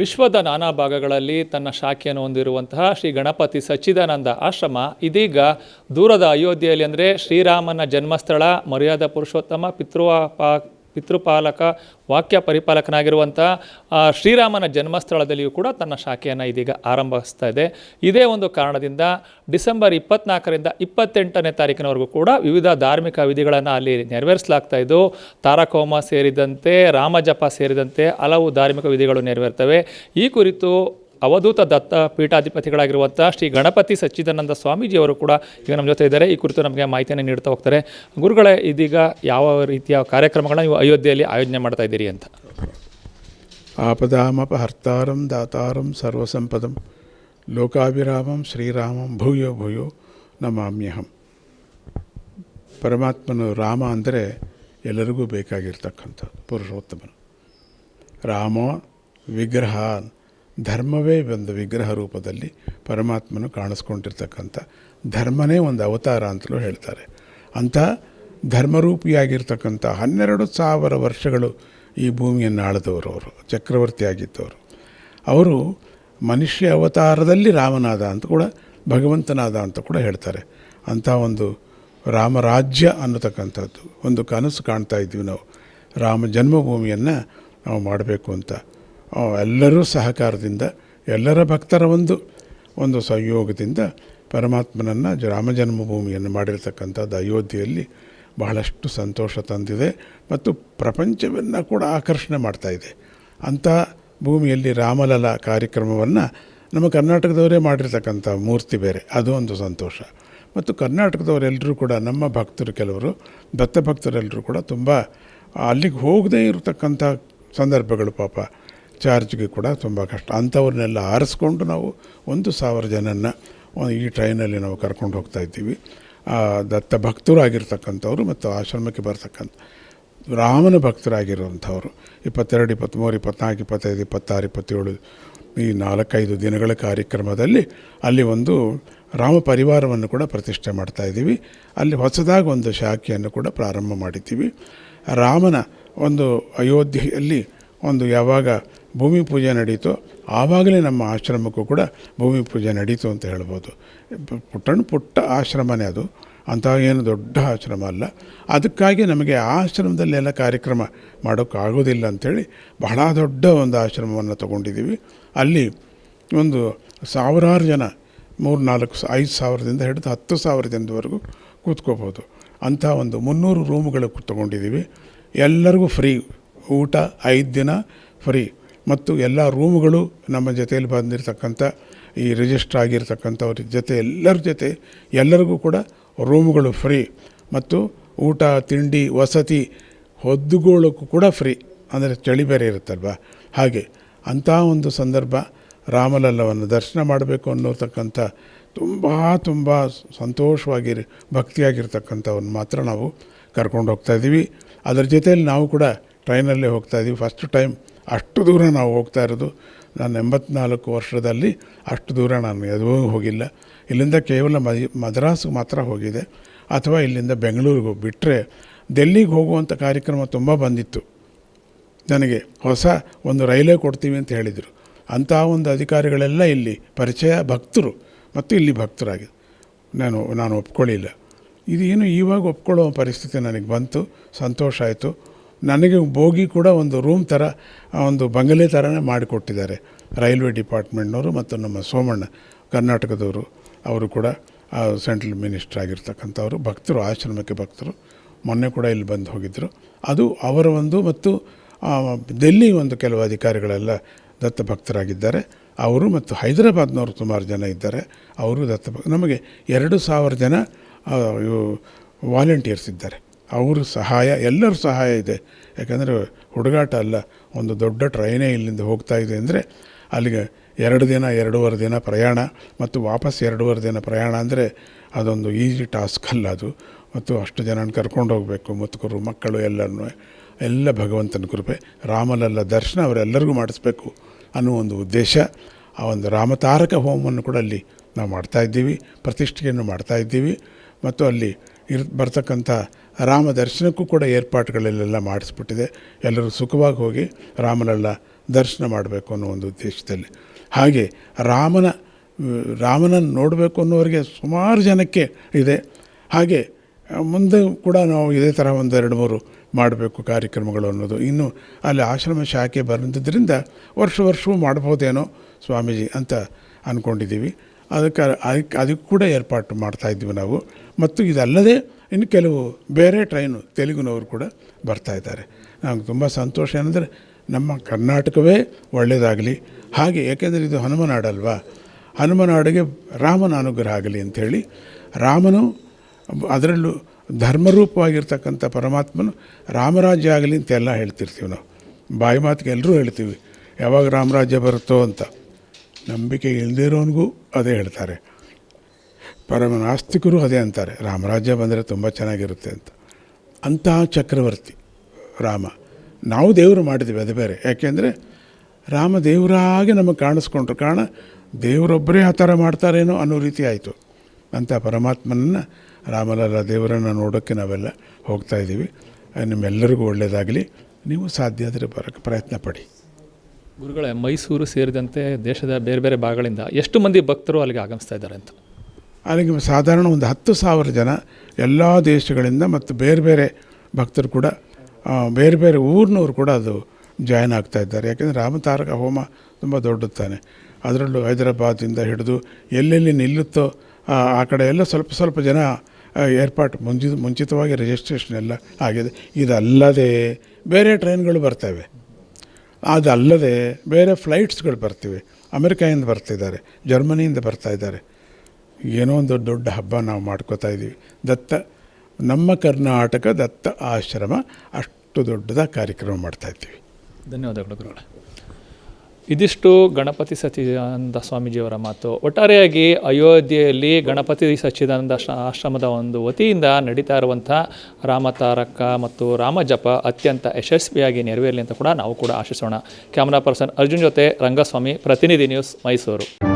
ವಿಶ್ವದ ನಾನಾ ಭಾಗಗಳಲ್ಲಿ ತನ್ನ ಶಾಖೆಯನ್ನು ಹೊಂದಿರುವಂತಹ ಶ್ರೀ ಗಣಪತಿ ಸಚ್ಚಿದಾನಂದ ಆಶ್ರಮ ಇದೀಗ ದೂರದ ಅಯೋಧ್ಯೆಯಲ್ಲಿ ಅಂದರೆ ಶ್ರೀರಾಮನ ಜನ್ಮಸ್ಥಳ, ಮರ್ಯಾದಾ ಪುರುಷೋತ್ತಮ ಪಿತೃಪಾ ಪಿತೃಪಾಲಕ, ವಾಕ್ಯ ಪರಿಪಾಲಕನಾಗಿರುವಂಥ ಶ್ರೀರಾಮನ ಜನ್ಮಸ್ಥಳದಲ್ಲಿಯೂ ಕೂಡ ತನ್ನ ಶಾಖೆಯನ್ನು ಇದೀಗ ಆರಂಭಿಸ್ತಾ ಇದೆ. ಇದೇ ಒಂದು ಕಾರಣದಿಂದ ಡಿಸೆಂಬರ್ ಇಪ್ಪತ್ನಾಲ್ಕರಿಂದ ಇಪ್ಪತ್ತೆಂಟನೇ ತಾರೀಕಿನವರೆಗೂ ಕೂಡ ವಿವಿಧ ಧಾರ್ಮಿಕ ವಿಧಿಗಳನ್ನು ಅಲ್ಲಿ ನೆರವೇರಿಸಲಾಗ್ತಾ ಇದ್ದು, ತಾರಕೋಮ ಸೇರಿದಂತೆ, ರಾಮಜಪ ಸೇರಿದಂತೆ ಹಲವು ಧಾರ್ಮಿಕ ವಿಧಿಗಳು ನೆರವೇರ್ತವೆ. ಈ ಕುರಿತು ಅವಧೂತ ದತ್ತ ಪೀಠಾಧಿಪತಿಗಳಾಗಿರುವಂಥ ಶ್ರೀ ಗಣಪತಿ ಸಚ್ಚಿದಾನಂದ ಸ್ವಾಮೀಜಿಯವರು ಕೂಡ ಈಗ ನಮ್ಮ ಜೊತೆ ಇದ್ದಾರೆ. ಈ ಕುರಿತು ನಮಗೆ ಮಾಹಿತಿಯನ್ನು ನೀಡ್ತಾ ಹೋಗ್ತಾರೆ. ಗುರುಗಳೇ, ಇದೀಗ ಯಾವ ರೀತಿಯ ಕಾರ್ಯಕ್ರಮಗಳನ್ನ ನೀವು ಅಯೋಧ್ಯೆಯಲ್ಲಿ ಆಯೋಜನೆ ಮಾಡ್ತಾ ಇದ್ದೀರಿ ಅಂತ? ಆಪದಾಮಪಹರ್ತಾರಂ ದಾತಾರಂ ಸರ್ವಸಂಪದಂ ಲೋಕಾಭಿರಾಮಂ ಶ್ರೀರಾಮಂ ಭೂಯೋ ಭೂಯೋ ನಮಾಮ್ಯಹಂ. ಪರಮಾತ್ಮನು ರಾಮ ಅಂದರೆ ಎಲ್ಲರಿಗೂ ಬೇಕಾಗಿರ್ತಕ್ಕಂಥದ್ದು, ಪುರುಷೋತ್ತಮನು. ರಾಮ ವಿಗ್ರಹ ಧರ್ಮವೇ ಒಂದು ವಿಗ್ರಹ ರೂಪದಲ್ಲಿ ಪರಮಾತ್ಮನು ಕಾಣಿಸ್ಕೊಂಡಿರ್ತಕ್ಕಂಥ ಧರ್ಮನೇ ಒಂದು ಅವತಾರ ಅಂತಲೂ ಹೇಳ್ತಾರೆ. ಅಂಥ ಧರ್ಮರೂಪಿಯಾಗಿರ್ತಕ್ಕಂಥ ಹನ್ನೆರಡು ಸಾವಿರ ವರ್ಷಗಳು ಈ ಭೂಮಿಯನ್ನು ಆಳಿದವರು ಅವರು, ಚಕ್ರವರ್ತಿ ಆಗಿದ್ದವರು. ಅವರು ಮನುಷ್ಯ ಅವತಾರದಲ್ಲಿ ರಾಮನಾದ ಅಂತ ಕೂಡ, ಭಗವಂತನಾದ ಅಂತ ಕೂಡ ಹೇಳ್ತಾರೆ. ಅಂಥ ಒಂದು ರಾಮರಾಜ್ಯ ಅನ್ನತಕ್ಕಂಥದ್ದು, ಒಂದು ಕನಸು ಕಾಣ್ತಾ ಇದ್ವಿ ನಾವು. ರಾಮ ಜನ್ಮಭೂಮಿಯನ್ನು ನಾವು ಮಾಡಬೇಕು ಅಂತ ಎಲ್ಲರೂ ಸಹಕಾರದಿಂದ, ಎಲ್ಲರ ಭಕ್ತರ ಒಂದು ಒಂದು ಸಂಯೋಗದಿಂದ ಪರಮಾತ್ಮನನ್ನು ರಾಮ ಜನ್ಮಭೂಮಿಯನ್ನು ಮಾಡಿರ್ತಕ್ಕಂಥದ್ದು ಅಯೋಧ್ಯೆಯಲ್ಲಿ ಬಹಳಷ್ಟು ಸಂತೋಷ ತಂದಿದೆ ಮತ್ತು ಪ್ರಪಂಚವನ್ನು ಕೂಡ ಆಕರ್ಷಣೆ ಮಾಡ್ತಾ ಇದೆ. ಅಂಥ ಭೂಮಿಯಲ್ಲಿ ರಾಮಲಲ ಕಾರ್ಯಕ್ರಮವನ್ನು ನಮ್ಮ ಕರ್ನಾಟಕದವರೇ ಮಾಡಿರ್ತಕ್ಕಂಥ ಮೂರ್ತಿ ಬೇರೆ, ಅದು ಒಂದು ಸಂತೋಷ. ಮತ್ತು ಕರ್ನಾಟಕದವರೆಲ್ಲರೂ ಕೂಡ, ನಮ್ಮ ಭಕ್ತರು ಕೆಲವರು, ದತ್ತ ಭಕ್ತರೆಲ್ಲರೂ ಕೂಡ ತುಂಬ ಅಲ್ಲಿಗೆ ಹೋಗದೇ ಇರತಕ್ಕಂಥ ಸಂದರ್ಭಗಳು ಪಾಪ. ಚಾರ್ಜ್ಗೆ ಕೂಡ ತುಂಬ ಕಷ್ಟ. ಅಂಥವ್ರನ್ನೆಲ್ಲ ಆರಿಸ್ಕೊಂಡು ನಾವು ಒಂದು ಸಾವಿರ ಜನನ್ನ ಈ ಟ್ರೈನಲ್ಲಿ ನಾವು ಕರ್ಕೊಂಡು ಹೋಗ್ತಾ ಇದ್ದೀವಿ. ದತ್ತ ಭಕ್ತರು ಆಗಿರ್ತಕ್ಕಂಥವ್ರು ಮತ್ತು ಆಶ್ರಮಕ್ಕೆ ಬರ್ತಕ್ಕಂಥ ರಾಮನ ಭಕ್ತರಾಗಿರುವಂಥವ್ರು. ಇಪ್ಪತ್ತೆರಡು, ಇಪ್ಪತ್ತ್ಮೂರು ಇಪ್ಪತ್ತ್ನಾಲ್ಕು ಇಪ್ಪತ್ತೈದು, ಇಪ್ಪತ್ತಾರು, ಇಪ್ಪತ್ತೇಳು ಈ ನಾಲ್ಕೈದು ದಿನಗಳ ಕಾರ್ಯಕ್ರಮದಲ್ಲಿ ಅಲ್ಲಿ ಒಂದು ರಾಮ ಪರಿವಾರವನ್ನು ಕೂಡ ಪ್ರತಿಷ್ಠೆ ಮಾಡ್ತಾ ಇದ್ದೀವಿ. ಅಲ್ಲಿ ಹೊಸದಾಗಿ ಒಂದು ಶಾಖೆಯನ್ನು ಕೂಡ ಪ್ರಾರಂಭ ಮಾಡಿದ್ದೀವಿ. ರಾಮನ ಒಂದು ಅಯೋಧ್ಯೆಯಲ್ಲಿ ಒಂದು ಯಾವಾಗ ಭೂಮಿ ಪೂಜೆ ನಡೀತು, ಆವಾಗಲೇ ನಮ್ಮ ಆಶ್ರಮಕ್ಕೂ ಕೂಡ ಭೂಮಿ ಪೂಜೆ ನಡೀತು ಅಂತ ಹೇಳ್ಬೋದು. ಪುಟ್ಟಣ್ಣ ಪುಟ್ಟಣ ಪುಟ್ಟ ಆಶ್ರಮನೇ ಅದು. ಅಂಥ ಏನು ದೊಡ್ಡ ಆಶ್ರಮ ಅಲ್ಲ. ಅದಕ್ಕಾಗಿ ನಮಗೆ ಆಶ್ರಮದಲ್ಲಿ ಆಶ್ರಮದಲ್ಲೆಲ್ಲ ಕಾರ್ಯಕ್ರಮ ಮಾಡೋಕ್ಕಾಗೋದಿಲ್ಲ ಅಂಥೇಳಿ ಬಹಳ ದೊಡ್ಡ ಒಂದು ಆಶ್ರಮವನ್ನು ತಗೊಂಡಿದ್ದೀವಿ. ಅಲ್ಲಿ ಒಂದು ಸಾವಿರಾರು ಜನ ಮೂರು ನಾಲ್ಕು ಐದು ಸಾವಿರದಿಂದ ಹಿಡಿದು ಹತ್ತು ಸಾವಿರದಿಂದವರೆಗೂ ಕೂತ್ಕೋಬೋದು. ಅಂಥ ಒಂದು ಮುನ್ನೂರು ರೂಮುಗಳು ತಗೊಂಡಿದ್ದೀವಿ. ಎಲ್ಲರಿಗೂ ಫ್ರೀ ಊಟ, ಐದು ದಿನ ಫ್ರೀ. ಮತ್ತು ಎಲ್ಲ ರೂಮ್ಗಳು ನಮ್ಮ ಜೊತೆಯಲ್ಲಿ ಬಂದಿರತಕ್ಕಂಥ, ಈ ರಿಜಿಸ್ಟರ್ ಆಗಿರ್ತಕ್ಕಂಥವ್ರ ಜೊತೆ, ಎಲ್ಲರ ಜೊತೆ ಎಲ್ಲರಿಗೂ ಕೂಡ ರೂಮ್ಗಳು ಫ್ರೀ ಮತ್ತು ಊಟ, ತಿಂಡಿ, ವಸತಿ ಹೊದ್ದುಗೋಳಕ್ಕೂ ಕೂಡ ಫ್ರೀ ಅಂದರೆ ಚಳಿ ಬೇರೆ ಇರುತ್ತಲ್ವ? ಹಾಗೆ ಅಂಥ ಒಂದು ಸಂದರ್ಭ ರಾಮಲಲ್ಲವನ್ನು ದರ್ಶನ ಮಾಡಬೇಕು ಅನ್ನೋತಕ್ಕಂಥ ತುಂಬ ತುಂಬ ಸಂತೋಷವಾಗಿ ಭಕ್ತಿಯಾಗಿರ್ತಕ್ಕಂಥವನ್ನು ಮಾತ್ರ ನಾವು ಕರ್ಕೊಂಡು ಹೋಗ್ತಾ ಇದ್ದೀವಿ ಅದರ ಜೊತೆಯಲ್ಲಿ ನಾವು ಕೂಡ ಟ್ರೈನಲ್ಲೇ ಹೋಗ್ತಾ ಇದ್ದೀವಿ ಫಸ್ಟ್ ಟೈಮ್ ಅಷ್ಟು ದೂರ ನಾವು ಹೋಗ್ತಾ ಇರೋದು. ನಾನು ಎಂಬತ್ನಾಲ್ಕು ವರ್ಷದಲ್ಲಿ ಅಷ್ಟು ದೂರ ನಾನು ಎದುವೂ ಹೋಗಿಲ್ಲ. ಇಲ್ಲಿಂದ ಕೇವಲ ಮದಿ ಮದ್ರಾಸ್ಗೆ ಮಾತ್ರ ಹೋಗಿದೆ. ಅಥವಾ ಇಲ್ಲಿಂದ ಬೆಂಗಳೂರಿಗೆ ಹೋಗಿಬಿಟ್ರೆ ಡೆಲ್ಲಿಗೆ ಹೋಗುವಂಥ ಕಾರ್ಯಕ್ರಮ ತುಂಬ ಬಂದಿತ್ತು. ನನಗೆ ಹೊಸ ಒಂದು ರೈಲೇ ಕೊಡ್ತೀವಿ ಅಂತ ಹೇಳಿದರು. ಅಂಥ ಒಂದು ಅಧಿಕಾರಿಗಳೆಲ್ಲ ಇಲ್ಲಿ ಪರಿಚಯ ಭಕ್ತರು. ಮತ್ತು ಇಲ್ಲಿ ಭಕ್ತರಾಗಿ ನಾನು ನಾನು ಒಪ್ಕೊಳ್ಳಿಲ್ಲ. ಇದೇನು ಇವಾಗ ಒಪ್ಕೊಳ್ಳೋ ಪರಿಸ್ಥಿತಿ ನನಗೆ ಬಂತು. ಸಂತೋಷ ಆಯಿತು. ನನಗೆ ಬೋಗಿ ಕೂಡ ಒಂದು ರೂಮ್ ಥರ ಒಂದು ಬಂಗಲೆ ಥರನೇ ಮಾಡಿಕೊಟ್ಟಿದ್ದಾರೆ. ರೈಲ್ವೆ ಡಿಪಾರ್ಟ್ಮೆಂಟ್ನವರು ಮತ್ತು ನಮ್ಮ ಸೋಮಣ್ಣ, ಕರ್ನಾಟಕದವರು, ಅವರು ಕೂಡ ಸೆಂಟ್ರಲ್ ಮಿನಿಸ್ಟರ್ ಆಗಿರ್ತಕ್ಕಂಥವ್ರು, ಭಕ್ತರು, ಆಶ್ರಮಕ್ಕೆ ಭಕ್ತರು, ಮೊನ್ನೆ ಕೂಡ ಇಲ್ಲಿ ಬಂದು ಹೋಗಿದ್ದರು ಅದು ಅವರ ಒಂದು ಮತ್ತು ದೆಲ್ಲಿ ಒಂದು ಕೆಲವು ಅಧಿಕಾರಿಗಳೆಲ್ಲ ದತ್ತ ಭಕ್ತರಾಗಿದ್ದಾರೆ. ಅವರು ಮತ್ತು ಹೈದರಾಬಾದ್ನವರು ಸುಮಾರು ಜನ ಇದ್ದಾರೆ. ಅವರು ದತ್ತ ನಮಗೆ ಎರಡು ಸಾವಿರ ಜನ ವಾಲಂಟಿಯರ್ಸ್ ಇದ್ದಾರೆ. ಅವರು ಸಹಾಯ, ಎಲ್ಲರ ಸಹಾಯ ಇದೆ. ಯಾಕಂದರೆ ಹುಡುಗಾಟ ಅಲ್ಲ, ಒಂದು ದೊಡ್ಡ ಟ್ರೈನೇ ಇಲ್ಲಿಂದ ಹೋಗ್ತಾ ಇದೆ ಅಂದರೆ ಅಲ್ಲಿಗೆ ಎರಡು ದಿನ, ಎರಡೂವರೆ ದಿನ ಪ್ರಯಾಣ ಮತ್ತು ವಾಪಸ್ ಎರಡೂವರೆ ದಿನ ಪ್ರಯಾಣ ಅಂದರೆ ಅದೊಂದು ಈಸಿ ಟಾಸ್ಕ್ ಅಲ್ಲ ಅದು. ಮತ್ತು ಅಷ್ಟು ಜನನ ಕರ್ಕೊಂಡು ಹೋಗಬೇಕು ಮುತ್ಕರು ಮಕ್ಕಳು ಎಲ್ಲರನ್ನೂ, ಎಲ್ಲ ಭಗವಂತನ ಕೃಪೆ. ರಾಮಲಲ್ಲ ದರ್ಶನ ಅವರೆಲ್ಲರಿಗೂ ಮಾಡಿಸ್ಬೇಕು ಅನ್ನೋ ಒಂದು ಉದ್ದೇಶ. ಆ ಒಂದು ರಾಮತಾರಕ ಹೋಮವನ್ನು ಕೂಡ ಅಲ್ಲಿ ನಾವು ಮಾಡ್ತಾಯಿದ್ದೀವಿ ಪ್ರತಿಷ್ಠೆಯನ್ನು ಮಾಡ್ತಾ ಇದ್ದೀವಿ. ಮತ್ತು ಅಲ್ಲಿ ಇರ್, ಬರ್ತಕ್ಕಂಥ ರಾಮ ದರ್ಶನಕ್ಕೂ ಕೂಡ ಏರ್ಪಾಟುಗಳಲ್ಲೆಲ್ಲ ಮಾಡಿಸ್ಬಿಟ್ಟಿದೆ. ಎಲ್ಲರೂ ಸುಖವಾಗಿ ಹೋಗಿ ರಾಮನೆಲ್ಲ ದರ್ಶನ ಮಾಡಬೇಕು ಅನ್ನೋ ಒಂದು ಉದ್ದೇಶದಲ್ಲಿ. ಹಾಗೆ ರಾಮನ, ರಾಮನನ್ನು ನೋಡಬೇಕು ಅನ್ನೋರಿಗೆ ಸುಮಾರು ಜನಕ್ಕೆ ಇದೆ. ಹಾಗೆ ಮುಂದೆ ಕೂಡ ನಾವು ಇದೇ ಥರ ಒಂದು ಎರಡು ಮೂರು ಮಾಡಬೇಕು ಕಾರ್ಯಕ್ರಮಗಳು ಅನ್ನೋದು. ಇನ್ನು ಅಲ್ಲಿ ಆಶ್ರಮ ಶಾಖೆ ಬಂದಿದ್ದರಿಂದ ವರ್ಷ ವರ್ಷವೂ ಮಾಡ್ಬೋದೇನೋ ಸ್ವಾಮೀಜಿ ಅಂತ ಅಂದ್ಕೊಂಡಿದ್ದೀವಿ ಅದಕ್ಕೆ ಅದಕ್ಕೆ ಅದಕ್ಕೆ ಕೂಡ ಏರ್ಪಾಟು ಮಾಡ್ತಾಯಿದ್ವಿ ನಾವು. ಮತ್ತು ಇದಲ್ಲದೆ ಇನ್ನು ಕೆಲವು ಬೇರೆ ಟ್ರೈನು ತೆಲುಗಿನವರು ಕೂಡ ಬರ್ತಾ ಇದ್ದಾರೆ. ನಮ್ಗೆ ತುಂಬ ಸಂತೋಷ ಏನಂದರೆ ನಮ್ಮ ಕರ್ನಾಟಕವೇ ಒಳ್ಳೆಯದಾಗಲಿ. ಹಾಗೆ ಏಕೆಂದರೆ ಇದು ಹನುಮನಾಡಲ್ವಾ ಹನುಮನಾಡಿಗೆ ರಾಮನ ಅನುಗ್ರಹ ಆಗಲಿ ಅಂಥೇಳಿ ರಾಮನು ಅದರಲ್ಲೂ ಧರ್ಮರೂಪವಾಗಿರ್ತಕ್ಕಂಥ ಪರಮಾತ್ಮನು ರಾಮರಾಜ್ಯ ಆಗಲಿ ಅಂತೆಲ್ಲ ಹೇಳ್ತಿರ್ತೀವಿ ನಾವು. ಬಾಯಿ ಮಾತಿಗೆ ಎಲ್ಲರೂ ಹೇಳ್ತೀವಿ, ಯಾವಾಗ ರಾಮರಾಜ್ಯ ಬರುತ್ತೋ ಅಂತ. ನಂಬಿಕೆ ಇಲ್ಲದೇ ಇರೋನಿಗೂ ಅದೇ ಹೇಳ್ತಾರೆ. ಪರಮ ನಾಸ್ತಿಕರು ಅದೇ ಅಂತಾರೆ. ರಾಮರಾಜ್ಯ ಬಂದರೆ ತುಂಬ ಚೆನ್ನಾಗಿರುತ್ತೆ ಅಂತ. ಅಂತಹ ಚಕ್ರವರ್ತಿ ರಾಮ. ನಾವು ದೇವರು ಮಾಡಿದ್ವಿ ಅದು ಬೇರೆ. ಯಾಕೆಂದರೆ ರಾಮ ದೇವರಾಗಿ ನಮಗೆ ಕಾಣಿಸ್ಕೊಂಡ್ರು. ಕಾರಣ ದೇವರೊಬ್ಬರೇ ಆ ಥರ ಮಾಡ್ತಾರೇನೋ ಅನ್ನೋ ರೀತಿ ಆಯಿತು. ಅಂಥ ಪರಮಾತ್ಮನನ್ನು, ರಾಮಲಲ್ಲ ದೇವರನ್ನು ನೋಡೋಕ್ಕೆ ನಾವೆಲ್ಲ ಹೋಗ್ತಾ ಇದ್ದೀವಿ. ನಿಮ್ಮೆಲ್ಲರಿಗೂ ಒಳ್ಳೆಯದಾಗಲಿ ನೀವು ಸಾಧ್ಯ ಆದರೆ ಬರೋಕ್ಕೆ ಪ್ರಯತ್ನ ಪಡಿ. ಗುರುಗಳೇ, ಮೈಸೂರು ಸೇರಿದಂತೆ ದೇಶದ ಬೇರೆ ಬೇರೆ ಭಾಗಗಳಿಂದ ಎಷ್ಟು ಮಂದಿ ಭಕ್ತರು ಅಲ್ಲಿಗೆ ಆಗಮಿಸ್ತಾ ಇದ್ದಾರೆ ಅಂತ? ಅಲ್ಲಿಗೆ ಸಾಧಾರಣ ಒಂದು ಹತ್ತು ಸಾವಿರ ಜನ ಎಲ್ಲ ದೇಶಗಳಿಂದ ಮತ್ತು ಬೇರೆ ಬೇರೆ ಭಕ್ತರು ಕೂಡ ಬೇರೆ ಬೇರೆ ಊರಿನವರು ಕೂಡ ಅದು ಜಾಯ್ನ್ ಆಗ್ತಾ ಇದ್ದಾರೆ. ಯಾಕೆಂದರೆ ರಾಮತಾರಕ ಹೋಮ ತುಂಬ ದೊಡ್ಡದಾನೆ ಅದರಲ್ಲೂ ಹೈದರಾಬಾದಿಂದ ಹಿಡಿದು ಎಲ್ಲೆಲ್ಲಿ ನಿಲ್ಲುತ್ತೋ, ಆ ಕಡೆ ಎಲ್ಲ ಸ್ವಲ್ಪ ಸ್ವಲ್ಪ ಜನ ಏರ್ಪಾಟ್ ಮುಂಚಿತ ಮುಂಚಿತವಾಗಿ ರಿಜಿಸ್ಟ್ರೇಷನ್ ಎಲ್ಲ ಆಗಿದೆ. ಇದಲ್ಲದೆ ಬೇರೆ ಟ್ರೈನ್ಗಳು ಬರ್ತವೆ. ಅದಲ್ಲದೆ ಬೇರೆ ಫ್ಲೈಟ್ಸ್ಗಳು ಬರ್ತಿವೆ. ಅಮೆರಿಕಾಯಿಂದ ಬರ್ತಿದ್ದಾರೆ. ಜರ್ಮನಿಯಿಂದ ಬರ್ತಾ ಇದ್ದಾರೆ. ಏನೋ ಒಂದು ದೊಡ್ಡ ಹಬ್ಬ ನಾವು ಮಾಡ್ಕೋತಾ ಇದ್ದೀವಿ. ದತ್ತ, ನಮ್ಮ ಕರ್ನಾಟಕ ದತ್ತ ಆಶ್ರಮ ಅಷ್ಟು ದೊಡ್ಡದ ಕಾರ್ಯಕ್ರಮ ಮಾಡ್ತಾ ಇದ್ದೀವಿ. ಧನ್ಯವಾದಗಳು ಇದಿಷ್ಟು ಗಣಪತಿ ಸಚ್ಚಿದಾನಂದ ಸ್ವಾಮೀಜಿಯವರ ಮಾತು. ಒಟ್ಟಾರೆಯಾಗಿ ಅಯೋಧ್ಯೆಯಲ್ಲಿ ಗಣಪತಿ ಸಚ್ಚಿದಾನಂದ ಆಶ್ರಮದ ಒಂದು ವತಿಯಿಂದ ನಡೀತಾ ಇರುವಂಥ ರಾಮತಾರಕ ಮತ್ತು ರಾಮಜಪ ಅತ್ಯಂತ ಯಶಸ್ವಿಯಾಗಿ ನೆರವೇರಲಿ ಅಂತ ಕೂಡ ನಾವು ಕೂಡ ಆಶಿಸೋಣ. ಕ್ಯಾಮ್ರಾ ಪರ್ಸನ್ ಅರ್ಜುನ್ ಜೊತೆ ರಂಗಸ್ವಾಮಿ, ಪ್ರತಿನಿಧಿ ನ್ಯೂಸ್ ಮೈಸೂರು.